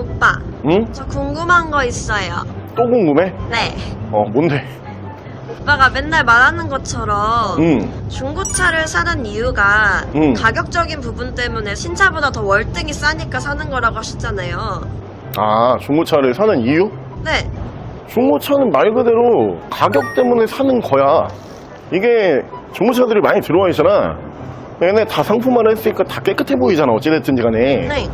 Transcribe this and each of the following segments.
오빠, 응? 저 궁금한 거 있어요. 또 궁금해? 네. 어, 뭔데? 오빠가 맨날 말하는 것처럼 응. 중고차를 사는 이유가 음. 가격적인 부분 때문에 신차보다 더 월등히 싸니까 사는 거라고 하셨잖아요. 아, 중고차를 사는 이유? 네. 중고차는 말 그대로 가격 때문에 사는 거야. 이게 중고차들이 많이 들어와 있잖아. 얘네 다 상품화를 했으니까 다 깨끗해 보이잖아. 어찌됐든지 간에. 네.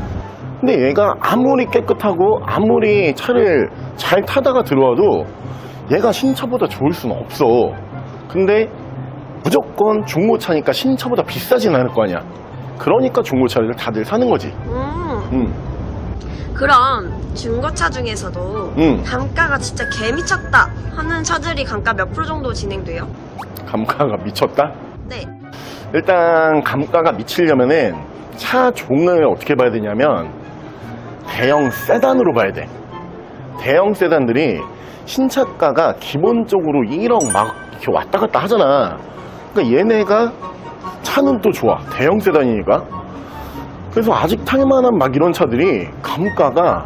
근데 얘가 아무리 깨끗하고 아무리 차를 잘 타다가 들어와도 얘가 신차보다 좋을 수는 없어. 근데 무조건 중고차니까 신차보다 비싸진 않을 거 아니야. 그러니까 중고차를 다들 사는 거지. 음. 응. 그럼 중고차 중에서도 응. 감가가 진짜 개미쳤다 하는 차들이 감가 몇 프로 정도 진행돼요? 감가가 미쳤다? 네. 일단 감가가 미치려면은 차 종을 어떻게 봐야 되냐면 대형 세단으로 봐야 돼. 대형 세단들이 신차가가 기본적으로 1억 막 이렇게 왔다 갔다 하잖아. 그러니까 얘네가 차는 또 좋아. 대형 세단이니까. 그래서 아직 탈만한 막 이런 차들이 감가가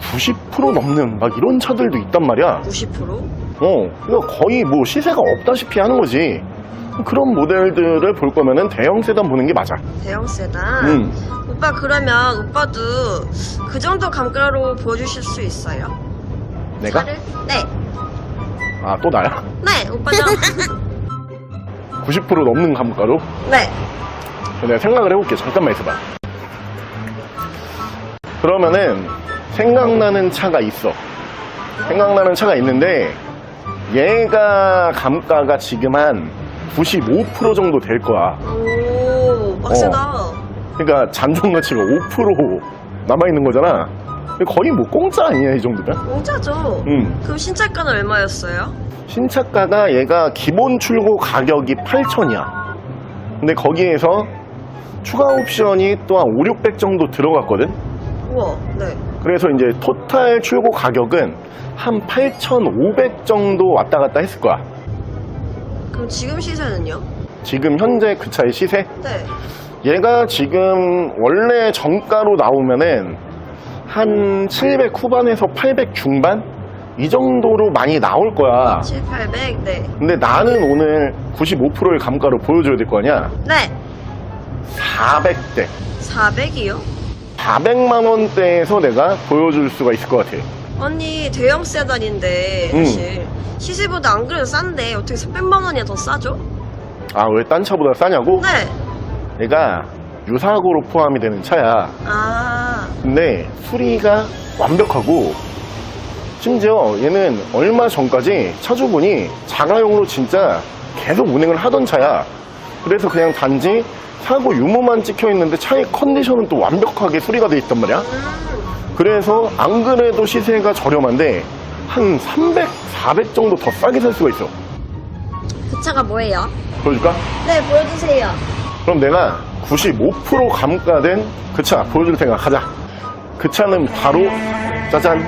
90% 넘는 막 이런 차들도 있단 말이야. 90%? 어, 그러니까 거의 뭐 시세가 없다시피 하는 거지. 그런 모델들을 볼 거면은 대형 세단 보는 게 맞아. 대형 세단? 음. 오빠 그러면 오빠도 그 정도 감가로 보여주실 수 있어요? 내가? 차를? 네. 아, 또 나야? 네, 오빠죠. 90% 넘는 감가로? 네. 내가 생각을 해볼게. 잠깐만 있어봐. 그러면은 생각나는 차가 있어. 생각나는 차가 있는데 얘가 감가가 지금 한 95% 정도 될 거야. 오, 빡세다. 그러니까 잔존 가치가 5% 남아있는 거잖아. 거의 뭐 공짜 아니야, 이 정도면? 공짜죠. 음. 그럼 신차가는 얼마였어요? 신차가가 얘가 기본 출고 가격이 8천이야. 근데 거기에서 추가 옵션이 또한 5, 600 정도 들어갔거든? 우와, 네. 그래서 이제 토탈 출고 가격은 한 8,500 정도 왔다 갔다 했을 거야. 그럼 지금 시세는요? 지금 현재 그 차의 시세? 네. 얘가 지금 원래 정가로 나오면은 한 700 후반에서 800 중반? 이 정도로 많이 나올 거야. 7, 800, 네. 근데 나는 오늘 95%의 감가로 보여줘야 될 거 아니야? 네. 400대. 400이요? 400만 원대에서 내가 보여줄 수가 있을 것 같아. 아니, 대형 세단인데, 음. 사실. 시세보다 안 그래도 싼데, 어떻게 300만 원이나 더 싸죠? 아, 왜 딴 차보다 싸냐고? 네. 얘가 유사고로 포함이 되는 차야. 아, 근데 수리가 완벽하고 심지어 얘는 얼마 전까지 차주분이 자가용으로 진짜 계속 운행을 하던 차야. 그래서 그냥 단지 사고 유무만 찍혀 있는데 차의 컨디션은 또 완벽하게 수리가 돼 있단 말이야. 음. 그래서 안 그래도 시세가 저렴한데 한 300, 400 정도 더 싸게 살 수가 있어. 그 차가 뭐예요? 보여줄까? 네, 보여주세요. 그럼 내가 95% 감가된 그 차 보여줄 테니까 가자. 그 차는 바로 짜잔.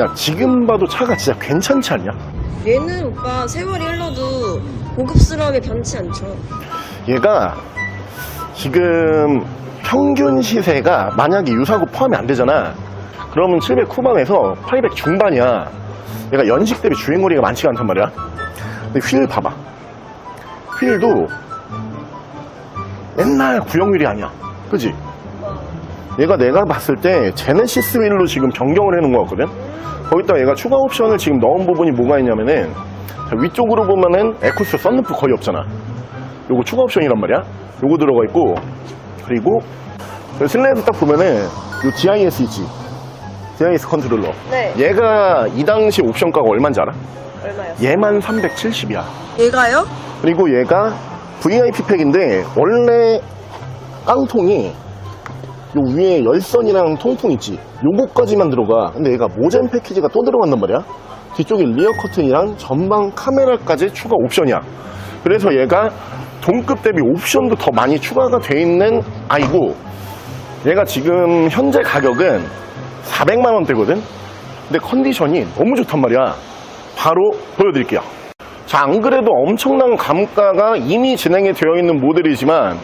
야 지금 봐도 차가 진짜 괜찮지 않냐? 얘는 오빠 세월이 흘러도 고급스러움이 변치 않죠. 얘가 지금 평균 시세가 만약에 유사고 포함이 안 되잖아. 그러면 700 후반에서 800 중반이야. 얘가 연식 대비 주행거리가 많지가 않단 말이야. 근데 휠 봐봐. 휠도 옛날 구형 휠이 아니야. 그지? 얘가 내가 봤을 때 제네시스 휠로 지금 변경을 해놓은 것 같거든? 거기다 얘가 추가 옵션을 지금 넣은 부분이 뭐가 있냐면은 자, 위쪽으로 보면은 에쿠스 썬루프 거의 없잖아. 요거 추가 옵션이란 말이야. 요거 들어가 있고 그리고 슬레이드 딱 보면은 요 GIS 있지. GIS 컨트롤러. 네. 얘가 이 당시 옵션가가 얼마인지 알아? 얼마요? 얘만 370이야. 얘가요? 그리고 얘가 VIP 팩인데 원래 깡통이 요 위에 열선이랑 통풍 있지 요거까지만 들어가 근데 얘가 모젠 패키지가 또 들어간단 말이야 뒤쪽에 리어 커튼이랑 전방 카메라까지 추가 옵션이야 그래서 얘가 동급 대비 옵션도 더 많이 추가가 돼 있는 아이고 얘가 지금 현재 가격은 400만 원대거든 근데 컨디션이 너무 좋단 말이야 바로 보여드릴게요 자, 안 그래도 엄청난 감가가 이미 진행이 되어 있는 모델이지만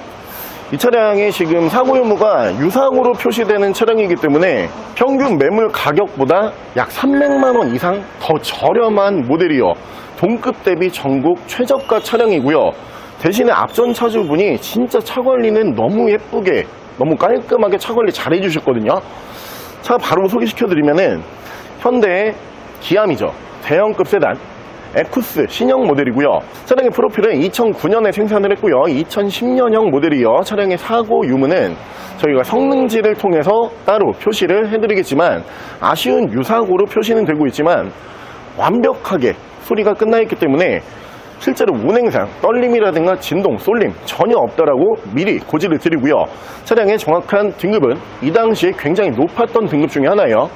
이 차량이 지금 사고 유무가 유상으로 표시되는 차량이기 때문에 평균 매물 가격보다 약 300만 원 이상 더 저렴한 모델이요. 동급 대비 전국 최저가 차량이고요. 대신에 앞전 차주분이 진짜 차 관리는 너무 예쁘게 너무 깔끔하게 차 관리 잘 해주셨거든요. 차 바로 소개시켜드리면은 현대 기암이죠. 대형급 세단 에쿠스 신형 모델이고요. 차량의 프로필은 2009년에 생산을 했고요. 2010년형 모델이요. 차량의 사고 유무는 저희가 성능지를 통해서 따로 표시를 해드리겠지만 아쉬운 유사고로 표시는 되고 있지만 완벽하게 수리가 끝나 있기 때문에 실제로 운행상 떨림이라든가 진동, 쏠림 전혀 없다라고 미리 고지를 드리고요. 차량의 정확한 등급은 이 당시에 굉장히 높았던 등급 중에 하나예요.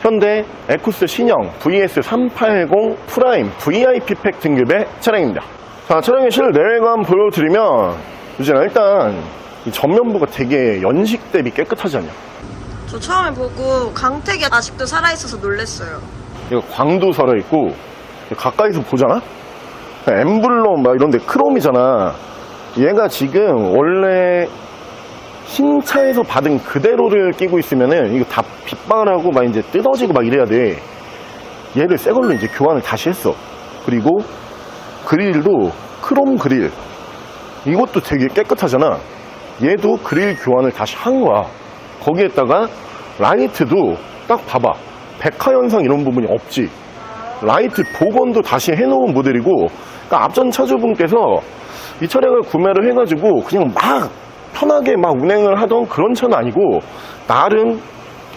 현대 에쿠스 신형 VS380 프라임 VIP 팩 등급의 차량입니다. 자, 차량의 실내외관 보여드리면 유진아 일단 이 전면부가 되게 연식 대비 깨끗하지 않냐? 저 처음에 보고 강택이 아직도 살아있어서 놀랬어요. 이거 광도 살아있고 가까이서 보잖아? 엠블럼 막 이런데 크롬이잖아. 얘가 지금 원래 신차에서 받은 그대로를 끼고 있으면은 이거 다 빗방하고 막 이제 뜯어지고 막 이래야 돼. 얘를 새 걸로 이제 교환을 다시 했어. 그리고 그릴도 크롬 그릴. 이것도 되게 깨끗하잖아. 얘도 그릴 교환을 다시 한 거야. 거기에다가 라이트도 딱 봐봐. 백화 현상 이런 부분이 없지. 라이트 복원도 다시 해놓은 모델이고, 그러니까 앞전 차주분께서 이 차량을 구매를 해가지고 그냥 막 편하게 막 운행을 하던 그런 차는 아니고, 나름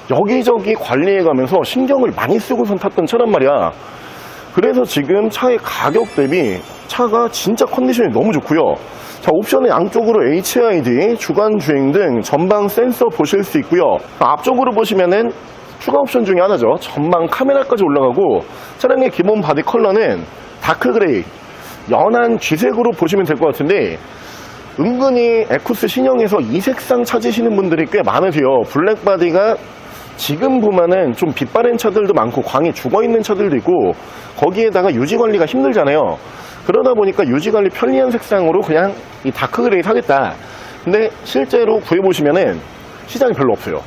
여기저기 관리해가면서 신경을 많이 쓰고선 탔던 차란 말이야. 그래서 지금 차의 가격 대비 차가 진짜 컨디션이 너무 좋고요. 자, 옵션은 양쪽으로 HID, 주간 주행 등 전방 센서 보실 수 있고요. 앞쪽으로 보시면은 추가 옵션 중에 하나죠. 전방 카메라까지 올라가고 차량의 기본 바디 컬러는 다크 그레이, 연한 쥐색으로 보시면 될 것 같은데 은근히 에쿠스 신형에서 이 색상 찾으시는 분들이 꽤 많으세요. 블랙 바디가 지금 보면은 좀 빛바랜 차들도 많고 광이 죽어 있는 차들도 있고 거기에다가 유지 관리가 힘들잖아요. 그러다 보니까 유지 관리 편리한 색상으로 그냥 이 다크 그레이 사겠다. 근데 실제로 구해보시면은 시장이 별로 없어요.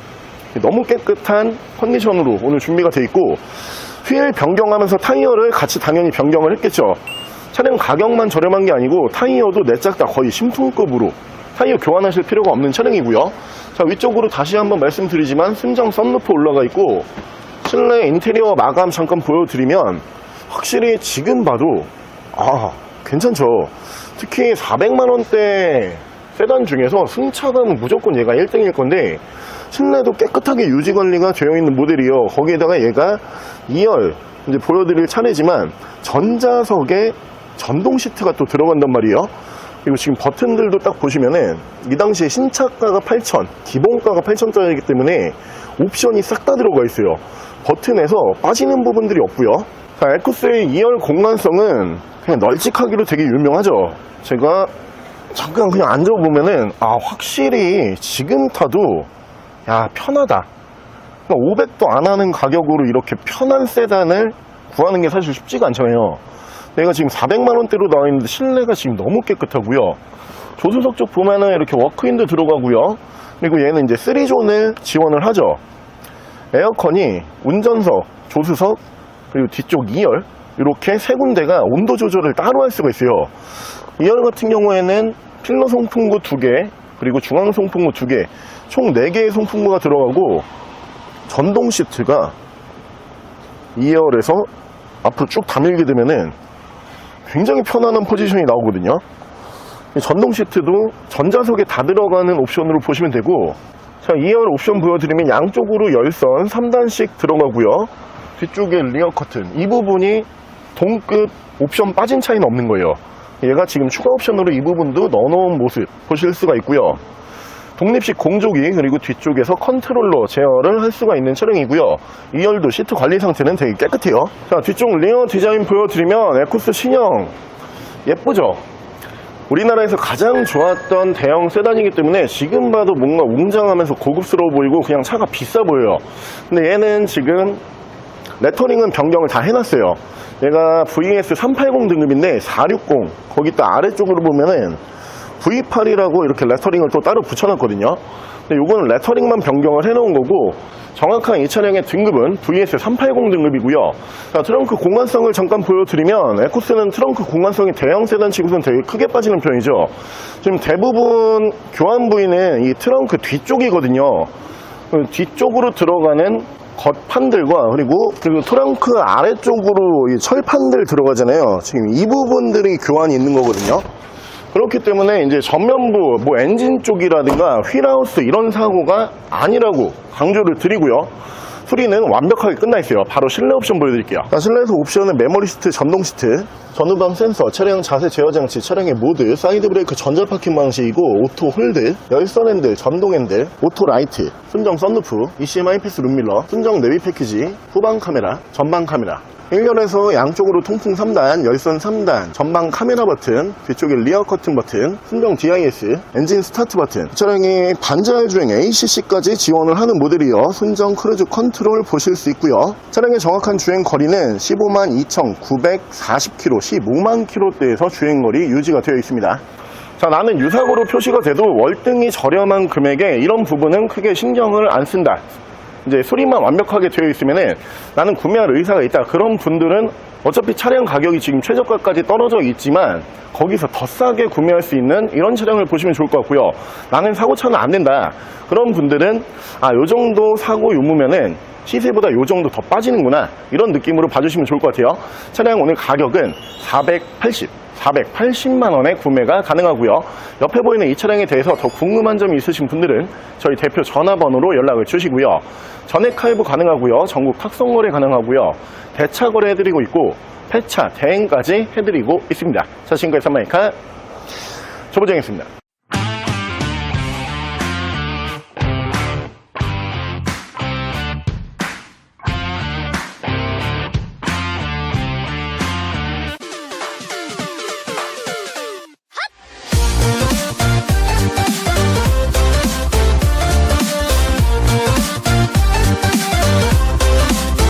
너무 깨끗한 컨디션으로 오늘 준비가 돼 있고 휠 변경하면서 타이어를 같이 당연히 변경을 했겠죠. 차량 가격만 저렴한 게 아니고 타이어도 내짝 다 거의 신품급으로 타이어 교환하실 필요가 없는 차량이고요. 자 위쪽으로 다시 한번 말씀드리지만 순정 썬루프 올라가 있고 실내 인테리어 마감 잠깐 보여드리면 확실히 지금 봐도 아 괜찮죠. 특히 400만 원대 세단 중에서 승차감은 무조건 얘가 1등일 건데 실내도 깨끗하게 유지 관리가 되어 있는 모델이요. 거기에다가 얘가 2열 이제 보여드릴 차례지만 전자석에 전동 시트가 또 들어간단 말이에요. 그리고 지금 버튼들도 딱 보시면은 이 당시에 신차가가 8,000, 기본가가 8,000짜리이기 때문에 옵션이 싹 다 들어가 있어요. 버튼에서 빠지는 부분들이 없고요. 자, 에쿠스의 2열 공간성은 그냥 널찍하기로 되게 유명하죠. 제가 잠깐 그냥 앉아보면은 아 확실히 지금 타도 야 편하다. 500도 안 하는 가격으로 이렇게 편한 세단을 구하는 게 사실 쉽지가 않잖아요. 내가 지금 400만 원대로 나와 있는데 실내가 지금 너무 깨끗하고요. 조수석 쪽 보면은 이렇게 워크인도 들어가고요. 그리고 얘는 이제 3존을 지원을 하죠. 에어컨이 운전석, 조수석, 그리고 뒤쪽 2열 이렇게 세 군데가 온도 조절을 따로 할 수가 있어요. 2열 같은 경우에는 필러 송풍구 2개, 그리고 중앙 송풍구 2개, 총 4개의 송풍구가 들어가고 전동 시트가 2열에서 앞으로 쭉 다밀게 되면은 굉장히 편안한 포지션이 나오거든요. 이 전동 시트도 전자석에 다 들어가는 옵션으로 보시면 되고 자 2열 옵션 보여드리면 양쪽으로 열선 3단씩 들어가고요. 뒤쪽에 리어 커튼 이 부분이 동급 옵션 빠진 차이는 없는 거예요. 얘가 지금 추가 옵션으로 이 부분도 넣어놓은 모습 보실 수가 있고요. 독립식 공조기 그리고 뒤쪽에서 컨트롤러 제어를 할 수가 있는 차량이고요. 2열도 시트 관리 상태는 되게 깨끗해요. 자 뒤쪽 리어 디자인 보여드리면 에쿠스 신형 예쁘죠? 우리나라에서 가장 좋았던 대형 세단이기 때문에 지금 봐도 뭔가 웅장하면서 고급스러워 보이고 그냥 차가 비싸 보여요. 근데 얘는 지금 레터링은 변경을 다 해놨어요. 얘가 VS 380 등급인데 460 거기 또 아래쪽으로 보면은 V8이라고 이렇게 레터링을 또 따로 붙여놨거든요. 근데 요거는 레터링만 변경을 해놓은 거고 정확한 이 차량의 등급은 VS380 등급이고요. 자, 트렁크 공간성을 잠깐 보여드리면 에코스는 트렁크 공간성이 대형 세단 치고서는 되게 크게 빠지는 편이죠. 지금 대부분 교환 부위는 이 트렁크 뒤쪽이거든요. 그 뒤쪽으로 들어가는 겉판들과 그리고 그리고 트렁크 아래쪽으로 이 철판들 들어가잖아요. 지금 이 부분들이 교환이 있는 거거든요. 그렇기 때문에 이제 전면부 뭐 엔진 쪽이라든가 휠하우스 이런 사고가 아니라고 강조를 드리고요. 수리는 완벽하게 끝나 있어요. 바로 실내 옵션 보여드릴게요. 자, 실내에서 옵션은 메모리 시트, 전동 시트, 전후방 센서, 차량 자세 제어 장치, 차량의 모드, 사이드 브레이크 전자 파킹 방식이고 오토 홀드, 열선 핸들, 전동 핸들, 오토 라이트, 순정 썬루프, ECM 하이패스 룸밀러, 순정 내비 패키지, 후방 카메라, 전방 카메라, 1열에서 양쪽으로 통풍 3단, 열선 3단, 전방 카메라 버튼, 뒤쪽에 리어 커튼 버튼, 순정 DIS, 엔진 스타트 버튼. 이 차량이 반자율 주행 ACC까지 지원을 하는 모델이어 순정 크루즈 컨트롤 보실 수 있고요. 차량의 정확한 주행 거리는 15만 2,940km, 15만 km대에서 주행 거리 유지가 되어 있습니다. 자, 나는 유사고로 표시가 돼도 월등히 저렴한 금액에 이런 부분은 크게 신경을 안 쓴다. 이제 수리만 완벽하게 되어 있으면은 나는 구매할 의사가 있다. 그런 분들은 어차피 차량 가격이 지금 최저가까지 떨어져 있지만 거기서 더 싸게 구매할 수 있는 이런 차량을 보시면 좋을 것 같고요. 나는 사고차는 안 된다. 그런 분들은 아, 요 정도 사고 유무면은 시세보다 요 정도 더 빠지는구나. 이런 느낌으로 봐주시면 좋을 것 같아요. 차량 오늘 가격은 480. 480만 원에 구매가 가능하고요. 옆에 보이는 이 차량에 대해서 더 궁금한 점이 있으신 분들은 저희 대표 전화번호로 연락을 주시고요. 전액 할부 가능하고요. 전국 탁송 거래 가능하고요. 대차 거래 해드리고 있고 폐차 대행까지 해드리고 있습니다. 자 지금까지 삼마이카 조보정이었습니다.